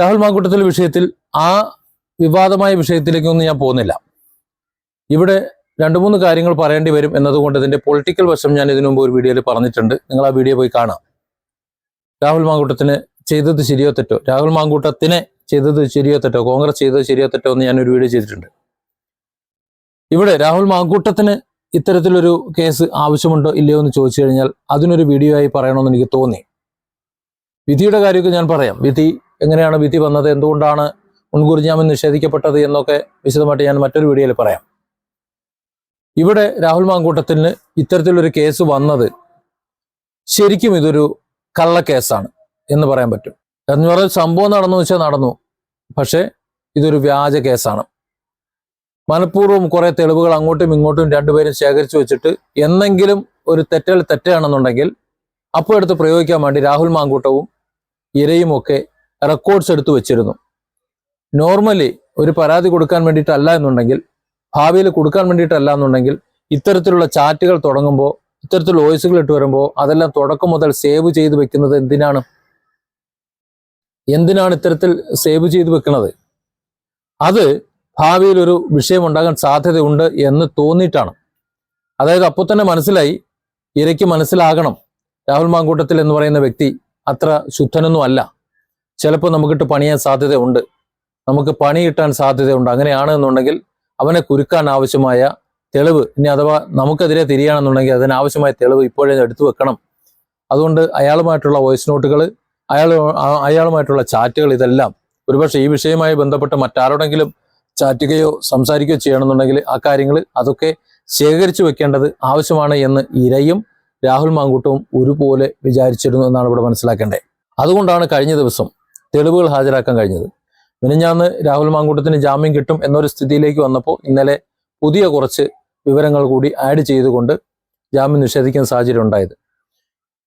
രാഹുൽ മാങ്കൂട്ടത്തിൽ വിഷയത്തിൽ ആ വിവാദമായ വിഷയത്തിലേക്കൊന്നും ഞാൻ പോകുന്നില്ല. ഇവിടെ രണ്ട് മൂന്ന് കാര്യങ്ങൾ പറയേണ്ടി വരും എന്നതുകൊണ്ട് ഇതിന്റെ പൊളിറ്റിക്കൽ വശം ഞാൻ ഇതിനു മുമ്പ് ഒരു വീഡിയോയിൽ പറഞ്ഞിട്ടുണ്ട്. നിങ്ങൾ ആ വീഡിയോ പോയി കാണാം രാഹുൽ മാങ്കൂട്ടത്തിന് ചെയ്തത് ശരിയോ തെറ്റോ? രാഹുൽ മാങ്കൂട്ടത്തിനെ ചെയ്തത് ശരിയോ തെറ്റോ? കോൺഗ്രസ് ചെയ്തത് ശരിയോ തെറ്റോ എന്ന് ഞാനൊരു വീഡിയോ ചെയ്തിട്ടുണ്ട്. ഇവിടെ രാഹുൽ മാങ്കൂട്ടത്തിന് ഇത്തരത്തിലൊരു കേസ് ആവശ്യമുണ്ടോ ഇല്ലയോ എന്ന് ചോദിച്ചു കഴിഞ്ഞാൽ അതിനൊരു വീഡിയോ ആയി പറയണമെന്ന് എനിക്ക് തോന്നി. വിധിയുടെ കാര്യമൊക്കെ ഞാൻ പറയാം. വിധി എങ്ങനെയാണ് വിധി വന്നത്? എന്തുകൊണ്ടാണ് മുൻകൂർ ജാമ്യം നിഷേധിക്കപ്പെട്ടത് എന്നൊക്കെ വിശദമായിട്ട് ഞാൻ മറ്റൊരു വീഡിയോയിൽ പറയാം. ഇവിടെ രാഹുൽ മാങ്കൂട്ടത്തിന് ഇത്തരത്തിലൊരു കേസ് വന്നത് ശരിക്കും ഇതൊരു കള്ളക്കേസാണ് എന്ന് പറയാൻ പറ്റും. എന്ന് പറഞ്ഞാൽ സംഭവം നടന്നു വെച്ചാൽ നടന്നു. പക്ഷേ ഇതൊരു വ്യാജ കേസാണ്. മനഃപൂർവം കുറെ തെളിവുകൾ അങ്ങോട്ടും ഇങ്ങോട്ടും രണ്ടുപേരും ശേഖരിച്ചു വെച്ചിട്ട് എന്നെങ്കിലും ഒരു തെറ്റൽ തെറ്റാണെന്നുണ്ടെങ്കിൽ അപ്പോൾ എടുത്ത് പ്രയോഗിക്കാൻ വേണ്ടി രാഹുൽ മാങ്കൂട്ടവും ഇരയും ഒക്കെ റെക്കോർഡ്സ് എടുത്തു വെച്ചിരുന്നു. നോർമലി ഒരു പരാതി കൊടുക്കാൻ വേണ്ടിയിട്ടല്ല എന്നുണ്ടെങ്കിൽ ഭാവിയിൽ കൊടുക്കാൻ വേണ്ടിയിട്ടല്ല എന്നുണ്ടെങ്കിൽ ഇത്തരത്തിലുള്ള ചാറ്റുകൾ തുടങ്ങുമ്പോൾ ഇത്തരത്തിലുള്ള വോയിസുകൾ ഇട്ട് വരുമ്പോൾ അതെല്ലാം തുടക്കം മുതൽ സേവ് ചെയ്ത് വെക്കുന്നത് എന്തിനാണ്? എന്തിനാണ് ഇത്തരത്തിൽ സേവ് ചെയ്ത് വെക്കുന്നത്? അത് ഭാവിയിൽ ഒരു വിഷയം ഉണ്ടാകാൻ സാധ്യതയുണ്ട് എന്ന് തോന്നിയിട്ടാണ്. അതായത് അപ്പോൾ തന്നെ മനസ്സിലായി ഇരയ്ക്ക് മനസ്സിലാകണം. രാഹുൽ മാങ്കൂട്ടത്തിൽ എന്ന് പറയുന്ന വ്യക്തി അത്ര ശുദ്ധനൊന്നും അല്ല. ചിലപ്പോൾ നമുക്കിട്ട് പണിയാൻ സാധ്യതയുണ്ട്. നമുക്ക് പണി കിട്ടാൻ സാധ്യതയുണ്ട്. അങ്ങനെയാണ് എന്നുണ്ടെങ്കിൽ അവനെ കുരുക്കാൻ ആവശ്യമായ തെളിവ് ഇനി അഥവാ നമുക്കെതിരെ തിരിയുകയാണെന്നുണ്ടെങ്കിൽ അതിനാവശ്യമായ തെളിവ് ഇപ്പോഴേ എടുത്തു വെക്കണം. അതുകൊണ്ട് അയാളുമായിട്ടുള്ള വോയിസ് നോട്ടുകൾ അയാൾ അയാളുമായിട്ടുള്ള ചാറ്റുകൾ ഇതെല്ലാം ഒരുപക്ഷെ ഈ വിഷയവുമായി ബന്ധപ്പെട്ട് മറ്റാരോടെങ്കിലും ചാറ്റുകയോ സംസാരിക്കുകയോ ചെയ്യണമെന്നുണ്ടെങ്കിൽ ആ കാര്യങ്ങൾ അതൊക്കെ ശേഖരിച്ചു വെക്കേണ്ടത് ആവശ്യമാണ് എന്ന് ഇരയും രാഹുൽ മാങ്കൂട്ടവും ഒരുപോലെ വിചാരിച്ചിരുന്നു എന്നാണ് ഇവിടെ മനസ്സിലാക്കേണ്ടത്. അതുകൊണ്ടാണ് കഴിഞ്ഞ ദിവസം തെളിവുകൾ ഹാജരാക്കാൻ കഴിഞ്ഞത്. മിനിഞ്ഞാന്ന് രാഹുൽ മാങ്കൂട്ടത്തിന് ജാമ്യം കിട്ടും എന്നൊരു സ്ഥിതിയിലേക്ക് വന്നപ്പോൾ ഇന്നലെ പുതിയ കുറച്ച് വിവരങ്ങൾ കൂടി ആഡ് ചെയ്തുകൊണ്ട് ജാമ്യം നിഷേധിക്കുന്ന സാഹചര്യം ഉണ്ടായത്.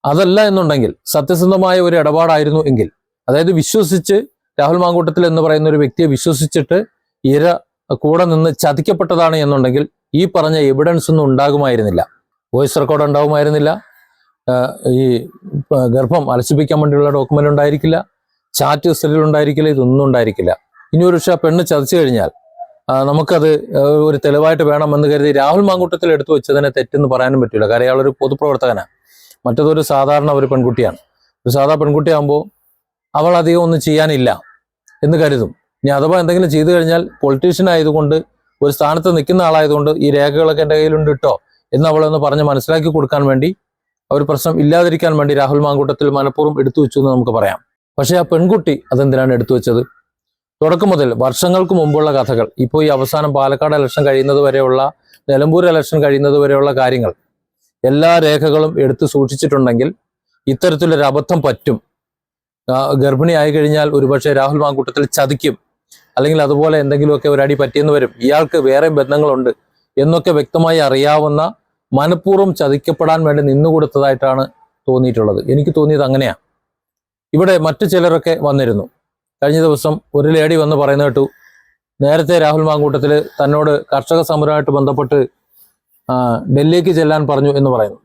അതല്ല എന്നുണ്ടെങ്കിൽ സത്യസന്ധമായ ഒരു ഇടപാടായിരുന്നു എങ്കിൽ അതായത് വിശ്വസിച്ച് രാഹുൽ മാങ്കൂട്ടത്തിൽ എന്ന് പറയുന്ന ഒരു വ്യക്തിയെ വിശ്വസിച്ചിട്ട് ഇര കൂടെ നിന്ന് ചതിക്കപ്പെട്ടതാണ് എന്നുണ്ടെങ്കിൽ ഈ പറഞ്ഞ എവിഡൻസ് ഒന്നും ഉണ്ടാകുമായിരുന്നില്ല. Voice record ഉണ്ടാകുമായിരുന്നില്ല. ഈ ഗർഭം അലസിപ്പിക്കാൻ വേണ്ടിയുള്ള ഡോക്യുമെന്റ് ഉണ്ടായിരിക്കില്ല. ചാറ്റ് ഹിസ്റ്ററിയിൽ ഉണ്ടായിരിക്കില്ല ഇതൊന്നും ഉണ്ടായിരിക്കില്ല. ഇനി ഒരു പക്ഷേ പെണ്ണ് ചതിച്ചു കഴിഞ്ഞാൽ നമുക്കത് ഒരു തെളിവായിട്ട് വേണമെന്ന് കരുതി രാഹുൽ മാങ്കൂട്ടത്തിൽ എടുത്തു വെച്ചതിനെ തെറ്റെന്ന് പറയാനും പറ്റില്ല. കാരണം അയാളൊരു പൊതുപ്രവർത്തകനാണ്. മറ്റതൊരു സാധാരണ ഒരു പെൺകുട്ടിയാണ്. ഒരു സാധാ പെൺകുട്ടിയാകുമ്പോൾ അവൾ അധികം ഒന്നും ചെയ്യാനില്ല എന്ന് കരുതും. ഇനി അഥവാ എന്തെങ്കിലും ചെയ്തു കഴിഞ്ഞാൽ പൊളിറ്റീഷ്യൻ ആയതുകൊണ്ട് ഒരു സ്ഥാനത്ത് നിൽക്കുന്ന ആളായതുകൊണ്ട് ഈ രേഖകളൊക്കെ എന്റെ കയ്യിലുണ്ട് കേട്ടോ എന്ന് അവളൊന്ന് പറഞ്ഞ് മനസ്സിലാക്കി കൊടുക്കാൻ വേണ്ടി ഒരു പ്രശ്നം ഇല്ലാതിരിക്കാൻ വേണ്ടി രാഹുൽ മാങ്കൂട്ടത്തിൽ മനഃപൂർവം എടുത്തു വെച്ചു എന്ന് നമുക്ക് പറയാം. പക്ഷേ ആ പെൺകുട്ടി അതെന്തിനാണ് എടുത്തു വെച്ചത്? തുടക്കം മുതൽ വർഷങ്ങൾക്ക് മുമ്പുള്ള കഥകൾ ഇപ്പോൾ ഈ അവസാനം പാലക്കാട് ഇലക്ഷൻ കഴിയുന്നത് വരെയുള്ള നിലമ്പൂർ ഇലക്ഷൻ കഴിയുന്നത് വരെയുള്ള കാര്യങ്ങൾ എല്ലാ രേഖകളും എടുത്തു സൂക്ഷിച്ചിട്ടുണ്ടെങ്കിൽ ഇത്തരത്തിലൊരു അബദ്ധം പറ്റും. ഗർഭിണിയായി കഴിഞ്ഞാൽ ഒരുപക്ഷെ രാഹുൽ മാങ്കൂട്ടത്തിൽ ചതിക്കും. അല്ലെങ്കിൽ അതുപോലെ എന്തെങ്കിലുമൊക്കെ ഒരു അടി പറ്റിയെന്ന് വരും. ഇയാൾക്ക് വേറെ ബന്ധങ്ങളുണ്ട് എന്നൊക്കെ വ്യക്തമായി അറിയാവുന്ന മനഃപൂർവം ചതിക്കപ്പെടാൻ വേണ്ടി നിന്നുകൊടുത്തതായിട്ടാണ് തോന്നിയിട്ടുള്ളത്. എനിക്ക് തോന്നിയത് അങ്ങനെയാണ് ഇവിടെ മറ്റു ചിലരൊക്കെ വന്നിരുന്നു. കഴിഞ്ഞ ദിവസം ഒരു ലേഡി വന്ന് പറയുന്ന കേട്ടു നേരത്തെ രാഹുൽ മാങ്കൂട്ടത്തിൽ തന്നോട് കർഷക സമരമായിട്ട് ബന്ധപ്പെട്ട് ഡൽഹിക്ക് ചെല്ലാൻ പറഞ്ഞു എന്ന് പറയുന്നു.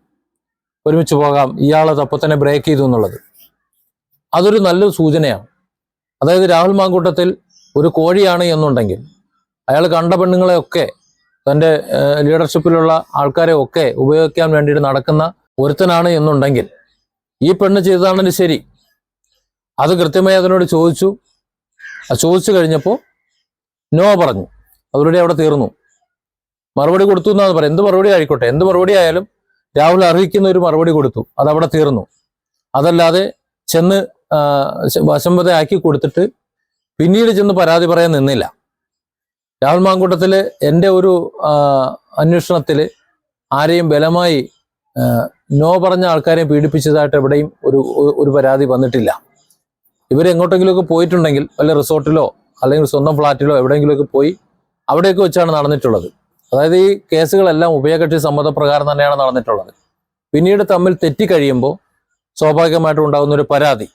ഒരുമിച്ച് പോകാം ഇയാളെ തപ്പം തന്നെ ബ്രേക്ക് ചെയ്തു എന്നുള്ളത്. അതൊരു നല്ലൊരു സൂചനയാണ്. അതായത് രാഹുൽ മാങ്കൂട്ടത്തിൽ ഒരു കോഴിയാണ് എന്നുണ്ടെങ്കിൽ അയാൾ കണ്ട പെണ്ണുങ്ങളെയൊക്കെ തന്റെ ലീഡർഷിപ്പിലുള്ള ആൾക്കാരെ ഒക്കെ ഉപയോഗിക്കാൻ വേണ്ടിയിട്ട് നടക്കുന്ന ഒരുത്തനാണ് എന്നുണ്ടെങ്കിൽ ഈ പെണ്ണ് ചെയ്തതാണെങ്കിൽ ശരി അത് കൃത്യമായി അതിനോട് ചോദിച്ചു. ചോദിച്ചു കഴിഞ്ഞപ്പോൾ നോ പറഞ്ഞു. അവരുടെ അവിടെ തീർന്നു. മറുപടി കൊടുത്തു എന്നാണ് പറയുന്നത്. എന്ത് മറുപടി ആയിക്കോട്ടെ. എന്ത് മറുപടി ആയാലും രാഹുൽ അർഹിക്കുന്ന ഒരു മറുപടി കൊടുത്തു. അതവിടെ തീർന്നു. അതല്ലാതെ ചെന്ന് വശംവതയാക്കി കൊടുത്തിട്ട് പിന്നീട് ചെന്ന് പരാതി പറയാൻ നിന്നില്ല. രാഹുൽ മാങ്കൂട്ടത്തിൽ എന്റെ ഒരു അന്വേഷണത്തിൽ ആരെയും ബലമായി നോ പറഞ്ഞ ആൾക്കാരെയും പീഡിപ്പിച്ചതായിട്ട് എവിടെയും ഒരു- ഒരു പരാതി വന്നിട്ടില്ല. ഇവർ എങ്ങോട്ടെങ്കിലുമൊക്കെ പോയിട്ടുണ്ടെങ്കിൽ വല്ല റിസോർട്ടിലോ അല്ലെങ്കിൽ സ്വന്തം ഫ്ലാറ്റിലോ എവിടെയെങ്കിലുമൊക്കെ പോയി അവിടെയൊക്കെ വെച്ചാണ് നടന്നിട്ടുള്ളത്. അതായത് ഈ കേസുകളെല്ലാം ഉഭയകക്ഷി സമ്മതപ്രകാരം തന്നെയാണ് നടന്നിട്ടുള്ളത്. പിന്നീട് തമ്മിൽ തെറ്റിക്കഴിയുമ്പോൾ സ്വാഭാവികമായിട്ടും ഉണ്ടാകുന്ന ഒരു പരാതി.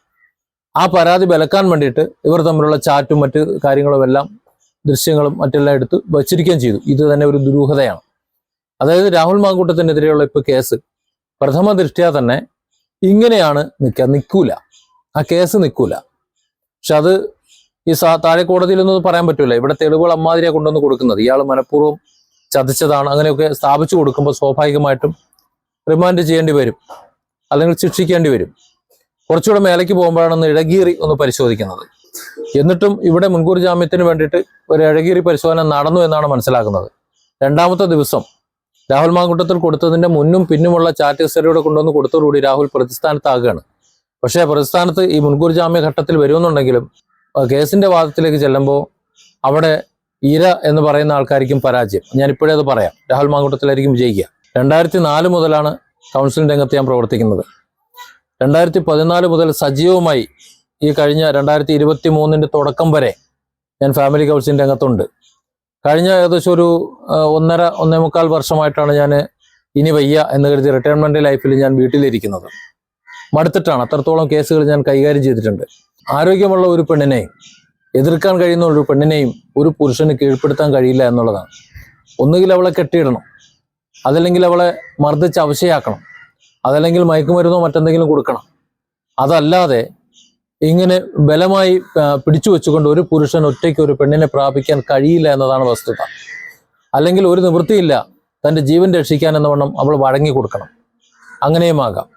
ആ പരാതി വിലക്കാൻ വേണ്ടിയിട്ട് ഇവർ തമ്മിലുള്ള ചാറ്റും മറ്റ് കാര്യങ്ങളും എല്ലാം ദൃശ്യങ്ങളും മറ്റെല്ലാം എടുത്ത് വച്ചിരിക്കുകയും ചെയ്തു. ഇത് തന്നെ ഒരു ദുരൂഹതയാണ്. അതായത് രാഹുൽ മാങ്കൂട്ടത്തിനെതിരെയുള്ള ഇപ്പോൾ കേസ് പ്രഥമ ദൃഷ്ട്യാ തന്നെ ഇങ്ങനെയാണ് നിൽക്കുക നിൽക്കൂല ആ കേസ് നിൽക്കൂല. പക്ഷെ അത് ഈ സാ താഴെ കോടതിയിലൊന്നും പറയാൻ പറ്റൂല. ഇവിടെ തെളിവുകൾ അമ്മാതിരിയാണ് കൊണ്ടുവന്ന് കൊടുക്കുന്നത്. ഇയാൾ മനഃപൂർവം ചതിച്ചതാണ്. അങ്ങനെയൊക്കെ സ്ഥാപിച്ചു കൊടുക്കുമ്പോൾ സ്വാഭാവികമായിട്ടും റിമാൻഡ് ചെയ്യേണ്ടി വരും. അല്ലെങ്കിൽ ശിക്ഷിക്കേണ്ടി വരും. കുറച്ചുകൂടെ മേലേക്ക് പോകുമ്പോഴാണ് ഇഴകീറി ഒന്ന് പരിശോധിക്കുന്നത്. എന്നിട്ടും ഇവിടെ മുൻകൂർ ജാമ്യത്തിന് വേണ്ടിയിട്ട് ഒരു ഇഴകീറി പരിശോധന നടന്നു എന്നാണ് മനസ്സിലാക്കുന്നത്. രണ്ടാമത്തെ ദിവസം രാഹുൽ മാങ്കുട്ടത്തിൽ കൊടുത്തതിന്റെ മുന്നും പിന്നുമുള്ള ചാറ്റ് ഹിസ്റ്ററിയുടെ കൊണ്ടുവന്ന് കൊടുത്തോടുകൂടി രാഹുൽ പ്രതിസ്ഥാനത്താകുകയാണ്. പക്ഷേ പ്രതിസ്ഥാനത്ത് ഈ മുൻകൂർ ജാമ്യ ഘട്ടത്തിൽ വരുമെന്നുണ്ടെങ്കിലും കേസിന്റെ വാദത്തിലേക്ക് ചെല്ലുമ്പോൾ അവിടെ ഇര എന്ന് പറയുന്ന ആൾക്കാർക്കും പരാജയം. ഞാനിപ്പോഴേ അത് പറയാം. രാഹുൽ മാങ്കൂട്ടത്തിലായിരിക്കും വിജയിക്കുക. രണ്ടായിരത്തി നാല് മുതലാണ് കൗൺസിലിംഗ് രംഗത്ത് ഞാൻ പ്രവർത്തിക്കുന്നത്. രണ്ടായിരത്തി പതിനാല് മുതൽ സജീവമായി ഈ കഴിഞ്ഞ രണ്ടായിരത്തി ഇരുപത്തി മൂന്നിന്റെ തുടക്കം വരെ ഞാൻ ഫാമിലി കൗൺസിലിംഗ് രംഗത്തുണ്ട്. കഴിഞ്ഞ ഏകദേശം ഒരു ഒന്നര ഒന്നേ മുക്കാൽ വർഷമായിട്ടാണ് ഞാൻ ഇനി വയ്യ എന്ന് കരുതി റിട്ടയർമെന്റ് ലൈഫിൽ ഞാൻ വീട്ടിലിരിക്കുന്നത്. മടുത്തിട്ടാണ്. അത്രത്തോളം കേസുകൾ ഞാൻ കൈകാര്യം ചെയ്തിട്ടുണ്ട്. ആരോഗ്യമുള്ള ഒരു പെണ്ണിനെ എതിർക്കാൻ കഴിയുന്ന ഒരു പെണ്ണിനെയും ഒരു പുരുഷന് കീഴ്പ്പെടുത്താൻ കഴിയില്ല എന്നുള്ളതാണ്. ഒന്നുകിൽ അവളെ കെട്ടിയിടണം. അതല്ലെങ്കിൽ അവളെ മർദ്ദിച്ച് അവശയാക്കണം. അതല്ലെങ്കിൽ മയക്കുമരുന്നോ മറ്റെന്തെങ്കിലും കൊടുക്കണം. അതല്ലാതെ ഇങ്ങനെ ബലമായി പിടിച്ചു വെച്ചുകൊണ്ട് ഒരു പുരുഷൻ ഒറ്റയ്ക്ക് ഒരു പെണ്ണിനെ പ്രാപിക്കാൻ കഴിയില്ല എന്നതാണ് വസ്തുത. അല്ലെങ്കിൽ ഒരു നിവൃത്തിയില്ല തന്റെ ജീവൻ രക്ഷിക്കാൻ എന്നവണ്ണം അവൾ വഴങ്ങി കൊടുക്കണം. അങ്ങനെയുമാകാം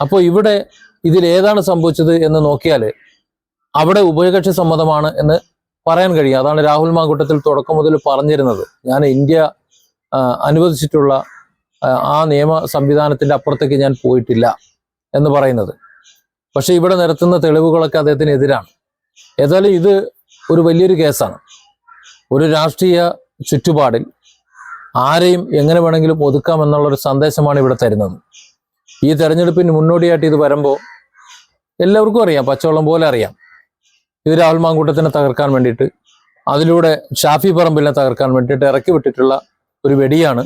അപ്പോൾ ഇവിടെ ഇതിൽ ഏതാണ് സംഭവിച്ചത് എന്ന് നോക്കിയാൽ അവിടെ ഉഭയകക്ഷി സമ്മതമാണ് എന്ന് പറയാൻ കഴിയും. അതാണ് രാഹുൽ മാങ്കൂട്ടത്തിൽ തുടക്കം മുതൽ പറഞ്ഞിരുന്നത്. ഞാൻ ഇന്ത്യ അനുവദിച്ചിട്ടുള്ള ആ നിയമ സംവിധാനത്തിന്റെ അപ്പുറത്തേക്ക് ഞാൻ പോയിട്ടില്ല എന്ന് പറയുന്നത്. പക്ഷേ ഇവിടെ നിരത്തുന്ന തെളിവുകളൊക്കെ അദ്ദേഹത്തിനെതിരാണ്. ഏതായാലും ഇത് ഒരു വലിയൊരു കേസാണ്. ഒരു രാഷ്ട്രീയ ചുറ്റുപാടിൽ ആരെയും എങ്ങനെ വേണമെങ്കിലും ഒതുക്കാം എന്നുള്ളൊരു സന്ദേശമാണ് ഇവിടെ തരുന്നത്. ഈ തെരഞ്ഞെടുപ്പിന് മുന്നോടിയായിട്ട് ഇത് വരുമ്പോൾ എല്ലാവർക്കും അറിയാം പച്ചവെള്ളം പോലെ അറിയാം. ഇത് രാഹുൽ മാങ്കൂട്ടത്തിനെ തകർക്കാൻ വേണ്ടിയിട്ട് അതിലൂടെ ഷാഫി പറമ്പിലിനെ തകർക്കാൻ വേണ്ടിയിട്ട് ഇറക്കി വിട്ടിട്ടുള്ള ഒരു വെടിയാണ്.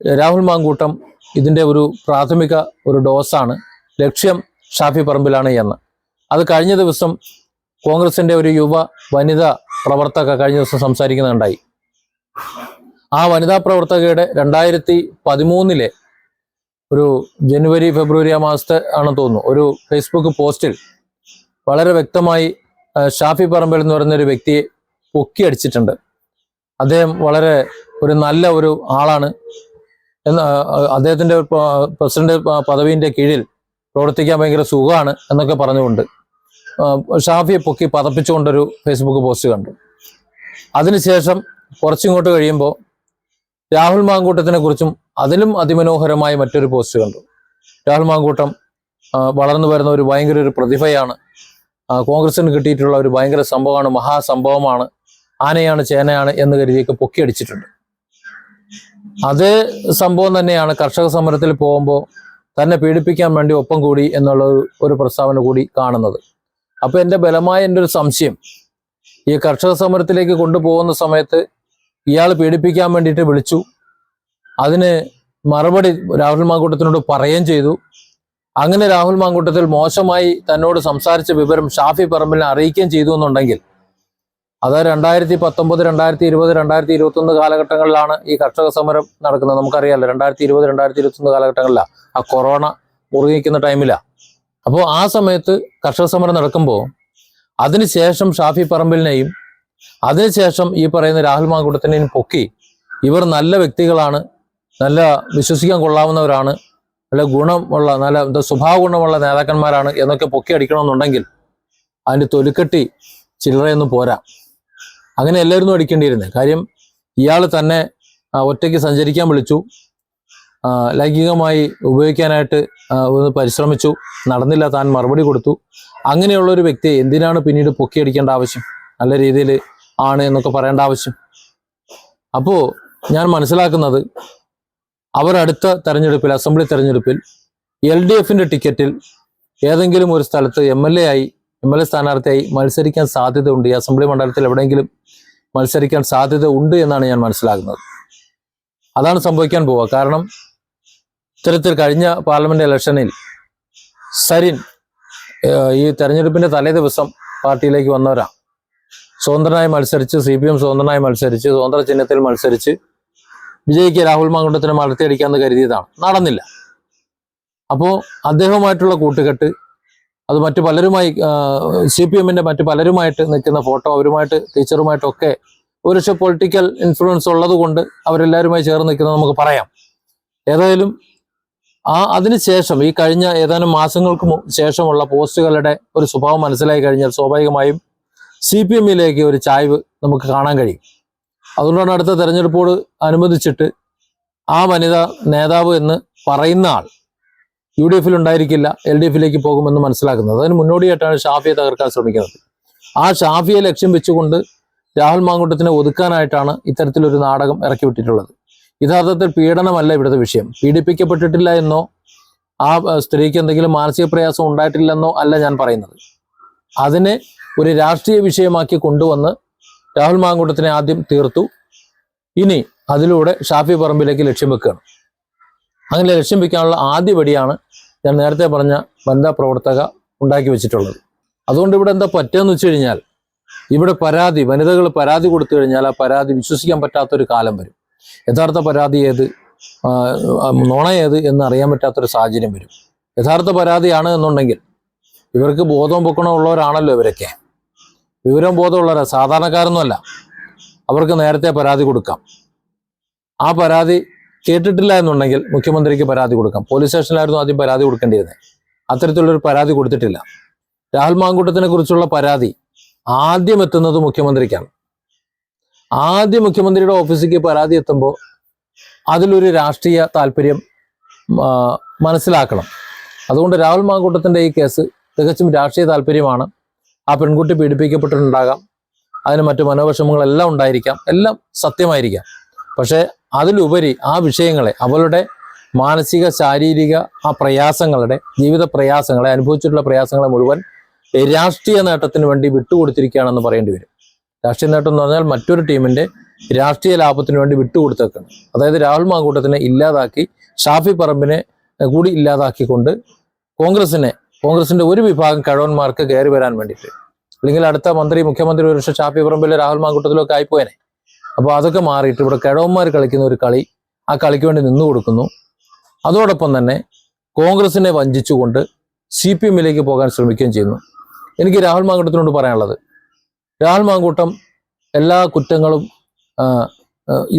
രാഹുൽ മാങ്കൂട്ടം ഇതിന്റെ ഒരു പ്രാഥമിക ഒരു ഡോസാണ് ലക്ഷ്യം ഷാഫി പറമ്പിലാണ് എന്ന്. അത് കഴിഞ്ഞ ദിവസം കോൺഗ്രസിന്റെ ഒരു യുവ വനിതാ പ്രവർത്തക കഴിഞ്ഞ ദിവസം സംസാരിക്കുന്നുണ്ടായി. ആ വനിതാ പ്രവർത്തകയുടെ രണ്ടായിരത്തി പതിമൂന്നിലെ ഒരു ജനുവരി ഫെബ്രുവരി ആ മാസത്തെ ആണെന്ന് തോന്നുന്നു. ഒരു ഫേസ്ബുക്ക് പോസ്റ്റിൽ വളരെ വ്യക്തമായി ഷാഫി പറമ്പിൽ എന്ന് പറയുന്ന ഒരു വ്യക്തിയെ പൊക്കി അടിച്ചിട്ടുണ്ട് അദ്ദേഹം വളരെ ഒരു നല്ല ഒരു ആളാണ്. എന്ന് അദ്ദേഹത്തിന്റെ പ്രസിഡന്റ് പദവിന്റെ കീഴിൽ പ്രവർത്തിക്കാൻ ഭയങ്കര സുഖമാണ് എന്നൊക്കെ പറഞ്ഞുകൊണ്ട് ഷാഫിയെ പൊക്കി പതപ്പിച്ചുകൊണ്ടൊരു ഫേസ്ബുക്ക് പോസ്റ്റ് കണ്ടു. അതിനുശേഷം കുറച്ചിങ്ങോട്ട് കഴിയുമ്പോൾ രാഹുൽ മാങ്കൂട്ടത്തിനെ കുറിച്ചും അതിലും അതിമനോഹരമായ മറ്റൊരു പോസ്റ്റ് കണ്ടു. രാഹുൽ മാങ്കൂട്ടം വളർന്നു വരുന്ന ഒരു ഭയങ്കര ഒരു പ്രതിഭയാണ്. കോൺഗ്രസിന് കിട്ടിയിട്ടുള്ള ഒരു ഭയങ്കര സംഭവമാണ് മഹാസംഭവമാണ്. ആനയാണ് ചേനയാണ് എന്ന് കരുതിയൊക്കെ പൊക്കിയടിച്ചിട്ടുണ്ട്. അതേ സംഭവം തന്നെയാണ് കർഷക സമരത്തിൽ പോകുമ്പോൾ തന്നെ പീഡിപ്പിക്കാൻ വേണ്ടി ഒപ്പം കൂടി എന്നുള്ള ഒരു പ്രസ്താവന കൂടി കാണുന്നത്. അപ്പൊ എന്റെ ബലമായ എന്റെ ഒരു സംശയം ഈ കർഷക സമരത്തിലേക്ക് കൊണ്ടുപോകുന്ന സമയത്ത് ഇയാൾ പീഡിപ്പിക്കാൻ വേണ്ടിയിട്ട് വിളിച്ചു. അതിന് മറുപടി രാഹുൽ മാങ്കൂട്ടത്തിനോട് പറയുകയും ചെയ്തു. അങ്ങനെ രാഹുൽ മാങ്കൂട്ടത്തിൽ മോശമായി തന്നോട് സംസാരിച്ച വിവരം ഷാഫി പറമ്പിലിനെ അറിയിക്കുകയും ചെയ്തു എന്നുണ്ടെങ്കിൽ അത് രണ്ടായിരത്തി പത്തൊമ്പത് രണ്ടായിരത്തി ഇരുപത് രണ്ടായിരത്തി ഇരുപത്തി ഒന്ന് കാലഘട്ടങ്ങളിലാണ് ഈ കർഷക സമരം നടക്കുന്നത്. നമുക്കറിയാലോ രണ്ടായിരത്തി ഇരുപത് രണ്ടായിരത്തി ഇരുപത്തി ഒന്ന് കാലഘട്ടങ്ങളിലാണ് ആ കൊറോണ മുറുകിക്കുന്ന ടൈമിലാണ് അപ്പോൾ ആ സമയത്ത് കർഷക സമരം നടക്കുമ്പോൾ അതിനുശേഷം ഷാഫി പറമ്പിലിനെയും അതിനുശേഷം ഈ പറയുന്ന രാഹുൽ മാങ്കൂട്ടത്തിനെയും പൊക്കി ഇവർ നല്ല വ്യക്തികളാണ് നല്ല വിശ്വസിക്കാൻ കൊള്ളാവുന്നവരാണ് നല്ല ഗുണമുള്ള നല്ല എന്താ സ്വഭാവ ഗുണമുള്ള നേതാക്കന്മാരാണ് എന്നൊക്കെ പൊക്കി അടിക്കണമെന്നുണ്ടെങ്കിൽ അതിന്റെ തൊലിക്കെട്ടി ചില്ലറയൊന്നും പോരാ. അങ്ങനെ എല്ലാവരും അടിക്കേണ്ടിയിരുന്നത് കാര്യം ഇയാൾ തന്നെ ഒറ്റയ്ക്ക് സഞ്ചരിക്കാൻ വിളിച്ചു. ലൈംഗികമായി ഉപയോഗിക്കാനായിട്ട് ഒന്ന് പരിശ്രമിച്ചു. നടന്നില്ല താൻ മറുപടി കൊടുത്തു. അങ്ങനെയുള്ള ഒരു വ്യക്തിയെ എന്തിനാണ് പിന്നീട് പൊക്കിയടിക്കേണ്ട ആവശ്യം? നല്ല രീതിയിൽ ആണ് എന്നൊക്കെ പറയേണ്ട ആവശ്യം. അപ്പോൾ ഞാൻ മനസ്സിലാക്കുന്നത് അവർ അടുത്ത തെരഞ്ഞെടുപ്പിൽ അസംബ്ലി തെരഞ്ഞെടുപ്പിൽ എൽ ഡി എഫിന്റെ ടിക്കറ്റിൽ ഏതെങ്കിലും ഒരു സ്ഥലത്ത് എം എൽ എ ആയി എം എൽ എ സ്ഥാനാർത്ഥിയായി മത്സരിക്കാൻ സാധ്യതയുണ്ട്. ഈ അസംബ്ലി മണ്ഡലത്തിൽ എവിടെയെങ്കിലും മത്സരിക്കാൻ സാധ്യത ഉണ്ട് എന്നാണ് ഞാൻ മനസ്സിലാക്കുന്നത്. അതാണ് സംഭവിക്കാൻ പോവുക. കാരണം ഇത്തരത്തിൽ കഴിഞ്ഞ പാർലമെന്റ് ഇലക്ഷനിൽ സരിൻ ഈ തെരഞ്ഞെടുപ്പിന്റെ തലേ ദിവസം പാർട്ടിയിലേക്ക് വന്നവരാ. സ്വതന്ത്രനായി മത്സരിച്ച് സി പി എം സ്വതന്ത്രനായി മത്സരിച്ച് സ്വതന്ത്ര ചിഹ്നത്തിൽ മത്സരിച്ച് വിജയിക്ക് രാഹുൽ മാങ്കുണ്ടത്തിനെ മലർത്തിയടിക്കാമെന്ന് കരുതിയതാണ്. നടന്നില്ല. അപ്പോൾ അദ്ദേഹവുമായിട്ടുള്ള കൂട്ടുകെട്ട് അത് മറ്റു പലരുമായി സി പി എമ്മിന്റെ മറ്റു പലരുമായിട്ട് നിൽക്കുന്ന ഫോട്ടോ അവരുമായിട്ട് ടീച്ചറുമായിട്ടൊക്കെ ഒരുപക്ഷെ പൊളിറ്റിക്കൽ ഇൻഫ്ലുവൻസ് ഉള്ളത് കൊണ്ട് അവരെല്ലാവരുമായി ചേർന്ന് നിൽക്കുന്നത് നമുക്ക് പറയാം. ഏതായാലും ആ അതിനുശേഷം ഈ കഴിഞ്ഞ ഏതാനും മാസങ്ങൾക്ക് ശേഷമുള്ള പോസ്റ്റുകളുടെ ഒരു സ്വഭാവം മനസ്സിലായി കഴിഞ്ഞാൽ സ്വാഭാവികമായും സി പി എമ്മിലേക്ക് ഒരു ചായ്വ് നമുക്ക് കാണാൻ കഴിയും. അതുകൊണ്ടാണ് അടുത്ത തെരഞ്ഞെടുപ്പോട് അനുബന്ധിച്ചിട്ട് ആ വനിത നേതാവ് എന്ന് പറയുന്ന ആൾ യു ഡി എഫിൽ ഉണ്ടായിരിക്കില്ല എൽ ഡി എഫിലേക്ക് പോകുമെന്ന് മനസ്സിലാക്കുന്നത്. അതിന് മുന്നോടിയായിട്ടാണ് ഷാഫിയെ തകർക്കാൻ ശ്രമിക്കുന്നത്. ആ ഷാഫിയെ ലക്ഷ്യം വെച്ചുകൊണ്ട് രാഹുൽ മാങ്കുട്ടത്തിനെ ഒതുക്കാനായിട്ടാണ് ഇത്തരത്തിലൊരു നാടകം ഇറക്കി വിട്ടിട്ടുള്ളത്. യഥാർത്ഥത്തിൽ പീഡനമല്ല ഇവിടുത്തെ വിഷയം. പീഡിപ്പിക്കപ്പെട്ടിട്ടില്ല എന്നോ ആ സ്ത്രീക്ക് എന്തെങ്കിലും മാനസിക പ്രയാസം ഉണ്ടായിട്ടില്ലെന്നോ അല്ല ഞാൻ പറയുന്നത്. അതിനെ ഒരു രാഷ്ട്രീയ വിഷയമാക്കി കൊണ്ടുവന്ന് രാഹുൽ മാങ്കൂട്ടത്തിനെ ആദ്യം തീർത്തു. ഇനി അതിലൂടെ ഷാഫി പറമ്പിലേക്ക് ലക്ഷ്യം വെക്കുകയാണ്. അങ്ങനെ ലക്ഷ്യം വെക്കാനുള്ള ആദ്യ പടിയാണ് ഞാൻ നേരത്തെ പറഞ്ഞ വനിതാ പ്രവർത്തക ഉണ്ടാക്കി വെച്ചിട്ടുള്ളത്. അതുകൊണ്ട് ഇവിടെ എന്താ പറ്റുകയെന്ന് വെച്ച് കഴിഞ്ഞാൽ ഇവിടെ പരാതി വനിതകൾ പരാതി കൊടുത്തു കഴിഞ്ഞാൽ ആ പരാതി വിശ്വസിക്കാൻ പറ്റാത്തൊരു കാലം വരും. യഥാർത്ഥ പരാതി ഏത്? നുണ ഏത് എന്ന് അറിയാൻ പറ്റാത്തൊരു സാഹചര്യം വരും. യഥാർത്ഥ പരാതിയാണ് എന്നുണ്ടെങ്കിൽ ഇവർക്ക് ബോധവും പൊക്കണോ ഉള്ളവരാണല്ലോ ഇവരൊക്കെ. വിവരം ബോധമുള്ളവരാ സാധാരണക്കാരൊന്നുമല്ല. അവർക്ക് നേരത്തെ പരാതി കൊടുക്കാം. ആ പരാതി കേട്ടിട്ടില്ല എന്നുണ്ടെങ്കിൽ മുഖ്യമന്ത്രിക്ക് പരാതി കൊടുക്കാം. പോലീസ് സ്റ്റേഷനിലായിരുന്നു ആദ്യം പരാതി കൊടുക്കേണ്ടിയിരുന്നത്. അത്തരത്തിലുള്ളൊരു പരാതി കൊടുത്തിട്ടില്ല. രാഹുൽ മാങ്കൂട്ടത്തിനെ കുറിച്ചുള്ള പരാതി ആദ്യം എത്തുന്നത് മുഖ്യമന്ത്രിക്കാണ്. ആദ്യം മുഖ്യമന്ത്രിയുടെ ഓഫീസിലേക്ക് പരാതി എത്തുമ്പോൾ അതിലൊരു രാഷ്ട്രീയ താല്പര്യം മനസ്സിലാക്കണം. അതുകൊണ്ട് രാഹുൽ മാങ്കൂട്ടത്തിന്റെ ഈ കേസ് തികച്ചും രാഷ്ട്രീയ താല്പര്യമാണ്. ആ പെൺകുട്ടി പീഡിപ്പിക്കപ്പെട്ടിട്ടുണ്ടാകാം. അതിന് മറ്റു മനോവിഷമങ്ങളെല്ലാം ഉണ്ടായിരിക്കാം. എല്ലാം സത്യമായിരിക്കാം. പക്ഷേ അതിലുപരി ആ വിഷയങ്ങളെ അവളുടെ മാനസിക ശാരീരിക ആ പ്രയാസങ്ങളുടെ ജീവിത പ്രയാസങ്ങളെ അനുഭവിച്ചിട്ടുള്ള പ്രയാസങ്ങളെ മുഴുവൻ രാഷ്ട്രീയ നേട്ടത്തിന് വേണ്ടി വിട്ടുകൊടുത്തിരിക്കുകയാണെന്ന് പറയേണ്ടി വരും. രാഷ്ട്രീയ നേട്ടം എന്ന് പറഞ്ഞാൽ മറ്റൊരു ടീമിന്റെ രാഷ്ട്രീയ ലാഭത്തിന് വേണ്ടി വിട്ടുകൊടുത്തേക്കാണ് അതായത് രാഹുൽ മാങ്കൂട്ടത്തിനെ ഇല്ലാതാക്കി ഷാഫി പറമ്പിനെ കൂടി ഇല്ലാതാക്കിക്കൊണ്ട് കോൺഗ്രസിനെ കോൺഗ്രസിന്റെ ഒരു വിഭാഗം കഴവന്മാർക്ക് കയറി വരാൻ വേണ്ടിയിട്ട്. അല്ലെങ്കിൽ അടുത്ത മന്ത്രി മുഖ്യമന്ത്രി ഒരു പക്ഷേ ചാപ്പി പറമ്പിലെ രാഹുൽ മാങ്കൂട്ടത്തിലൊക്കെ ആയിപ്പോയനെ. അപ്പോൾ അതൊക്കെ മാറിയിട്ട് ഇവിടെ കഴവന്മാർ കളിക്കുന്ന ഒരു കളി ആ കളിക്ക് വേണ്ടി നിന്നു കൊടുക്കുന്നു. അതോടൊപ്പം തന്നെ കോൺഗ്രസിനെ വഞ്ചിച്ചുകൊണ്ട് സി പി എമ്മിലേക്ക് പോകാൻ ശ്രമിക്കുകയും ചെയ്യുന്നു. എനിക്ക് രാഹുൽ മാങ്കൂട്ടത്തിനോട് പറയാനുള്ളത് രാഹുൽ മാങ്കൂട്ടം എല്ലാ കുറ്റങ്ങളും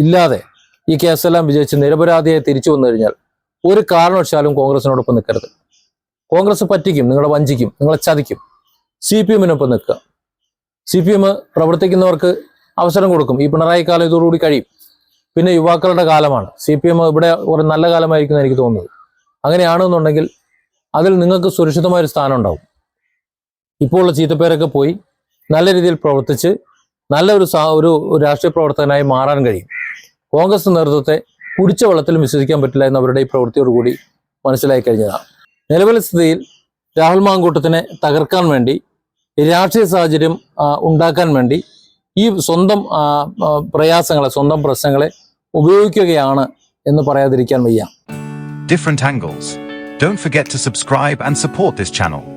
ഇല്ലാതെ ഈ കേസെല്ലാം വിജയിച്ച് നിരപരാധിയായി തിരിച്ചു വന്നു കഴിഞ്ഞാൽ ഒരു കാരണവശാലും കോൺഗ്രസിനോടൊപ്പം നിൽക്കരുത്. കോൺഗ്രസ് പറ്റിക്കും നിങ്ങളെ വഞ്ചിക്കും നിങ്ങളെ ചതിക്കും. സി പി എമ്മിനൊപ്പം നിൽക്കുക. സി പി എം പ്രവർത്തിക്കുന്നവർക്ക് അവസരം കൊടുക്കും. ഈ പിണറായി കാലം ഇതോടുകൂടി കഴിയും. പിന്നെ യുവാക്കളുടെ കാലമാണ്. സി പി എം ഇവിടെ ഒരു നല്ല കാലമായിരിക്കും എനിക്ക് തോന്നുന്നത്. അങ്ങനെയാണെന്നുണ്ടെങ്കിൽ അതിൽ നിങ്ങൾക്ക് സുരക്ഷിതമായൊരു സ്ഥാനം ഉണ്ടാവും. ഇപ്പോൾ ഉള്ള ചീത്തപ്പേരൊക്കെ പോയി നല്ല രീതിയിൽ പ്രവർത്തിച്ച് നല്ലൊരു ഒരു രാഷ്ട്രീയ പ്രവർത്തകനായി മാറാൻ കഴിയും. കോൺഗ്രസ് നേതൃത്വത്തെ കുടിച്ച വെള്ളത്തിൽ വിശ്വസിക്കാൻ പറ്റില്ല എന്നവരുടെ ഈ പ്രവൃത്തിയോടുകൂടി മനസ്സിലായി കഴിഞ്ഞതാണ്. നിലവിലെ സ്ഥിതിയിൽ രാഹുൽ മാങ്കൂട്ടത്തിനെ തകർക്കാൻ വേണ്ടി രാഷ്ട്രീയ സാഹചര്യം ഉണ്ടാക്കാൻ വേണ്ടി ഈ സ്വന്തം പ്രയാസങ്ങളെ സ്വന്തം പ്രശ്നങ്ങളെ ഉപയോഗിക്കുകയാണ് എന്ന് പറയാതിരിക്കാൻ വയ്യ different angles don't forget to subscribe and support this channel.